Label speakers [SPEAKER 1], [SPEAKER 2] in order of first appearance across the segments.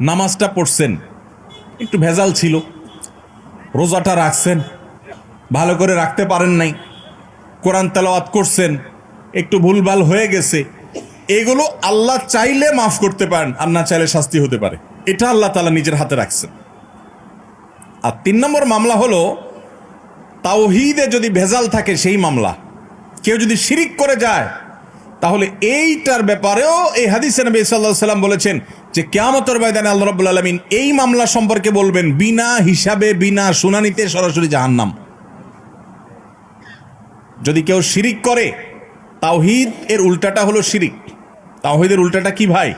[SPEAKER 1] নামাজটা পড়ছেন। একটু ভেজাল ছিল। রোজাটা রাখছেন। ভালো করে রাখতে পারেন নাই। কোরআন তেলাওয়াত করছেন। একটু ভুলভাল হয়ে গেছে। এগুলো আল্লাহ চাইলে মাফ করতে পারেন, আর না চাইলে শাস্তি হতে পারে। এটা আল্লাহ তালা নিজের হাতে রাখছেন। আর তিন নম্বর মামলা হলো, তাওহিদে যদি ভেজাল থাকে সেই মামলা। কেউ যদি শিরিক করে যায় তাহলে এইটার ব্যাপারেও এই হাদিসে নবী সাল্লাহ সাল্লাম বলেছেন যে কেয়ামতর ময়দানে আল্লাহ রাব্বুল আলমিন এই মামলা সম্পর্কে বলবেন বিনা হিসাবে, বিনা শুনানিতে সরাসরি জাহান্নাম। যদি কেউ শিরিক করে, তাওহিদ এর উল্টাটা হলো শিরিক। তাওহিদের উল্টাটা কি ভাই?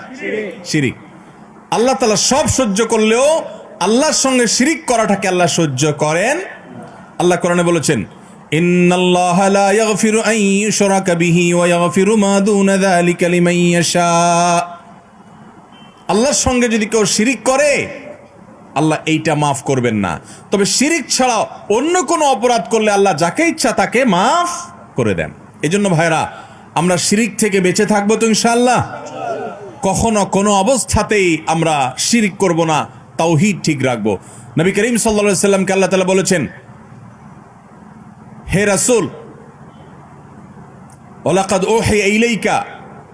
[SPEAKER 1] শিরিক। আল্লাহ তালা সব সহ্য করলেও আল্লাহর সঙ্গে শিরিক করাটাকে আল্লাহ সহ্য করেন। আল্লাহ কোরআনে বলেছেন ইন্নাল্লাহ লা ইয়াগফিরু আন ইউশরাকা বিহি ওয়া ইয়াগফিরু মা দুনা যালিকা লিমান ইয়াশা। আল্লাহর সঙ্গে যদি কেউ শিরিক করে, আল্লাহ এইটা মাফ করবেন না। তবে শিরিক ছাড়াও অন্য কোনো অপরাধ করলে আল্লাহ যাকে ইচ্ছা তাকে মাফ করে দেন। এজন্য ভাইরা আমরা শিরিক থেকে বেঁচে থাকব তো ইনশাআল্লাহ। কখনো কোনো অবস্থাতেই আমরা শিরিক করব না, তাওহিদ ঠিক রাখব। নবী করিম সাল্লা সাল্লামকে আল্লাহ তালা বলেছেন হে রাসূল ওলাকাদ ওহে ইলাইকা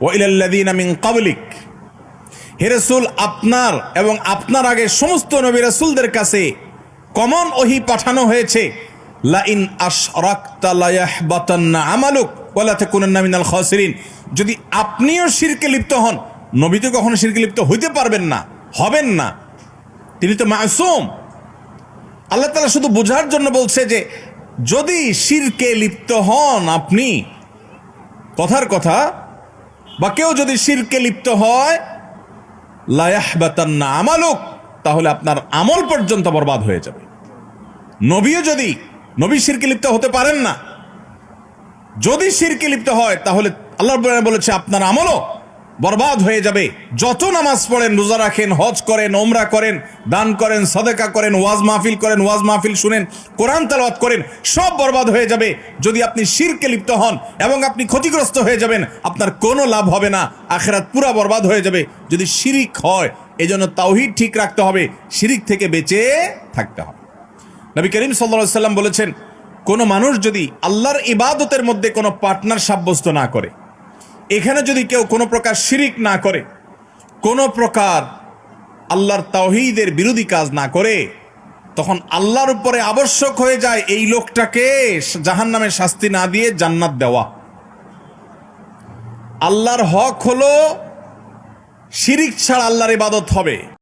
[SPEAKER 1] ও ইলাল্লাযীনা মিন ক্বাবলিক। হে রাসূল, আপনার এবং আপনার আগে সমস্ত নবী রাসূলদের কাছে কমন ওহি পাঠানো হয়েছে লা ইন আশরাকতা লা আমালুক ওয়া লা তাকুনান্না মিনাল খাসিরিন। যদি আপনিও শিরকে লিপ্ত হন, নবী তো কখনো শিরকে লিপ্ত হইতে পারবেন না, হবেন না। তিনি তো মাসুম। আল্লাহ তালা শুধু বোঝার জন্য বলছে যে যদি শিরকে লিপ্ত হন আপনি, কথার কথা, বা কেউ যদি শিরকে লিপ্ত হয় লায়াহবাতান্না আমালুক, তাহলে আপনার আমল পর্যন্ত বরবাদ হয়ে যাবে। নবীও যদি, নবী শিরকে লিপ্ত হতে পারেন না, যদি শিরকে লিপ্ত হয়, তাহলে আল্লাহ বলেছে, আপনার আমলও বরবাদ হয়ে যাবে। যত নামাজ পড়েন, রোজা রাখেন, হজ করেন, ওমরা করেন, দান করেন, সদেকা করেন, ওয়াজ মাহফিল করেন, ওয়াজ মাহফিল শুনেন, কোরআন তালাওয়াত করেন, সব বরবাদ হয়ে যাবে। যদি আপনি শিরকে লিপ্ত হন এবং আপনি ক্ষতিগ্রস্ত হয়ে যাবেন, আপনার কোনো লাভ হবে না। আখেরাত পুরা বরবাদ হয়ে যাবে। যদি শিরিক হয়, এজন্য তাওহিদ ঠিক রাখতে হবে। শিরিক থেকে বেঁচে থাকতে হবে। নবী করিম সাল্লা সাল্লাম বলেছেন, কোনো মানুষ যদি আল্লাহর ইবাদতের মধ্যে কোনো পার্টনার সাব্যস্ত না করে এখানে যদি কেউ কোনো প্রকার শিরিক না করে, কোনো প্রকার আল্লাহর তাওহিদের বিরোধী কাজ না করে, তখন আল্লাহর উপরে আবশ্যক হয়ে যায় এই লোকটাকে জাহান নামে শাস্তি না দিয়ে জান্নাত দেওয়া। আল্লাহর হক হলো, শিরিক ছাড়া আল্লাহর ইবাদত হবে।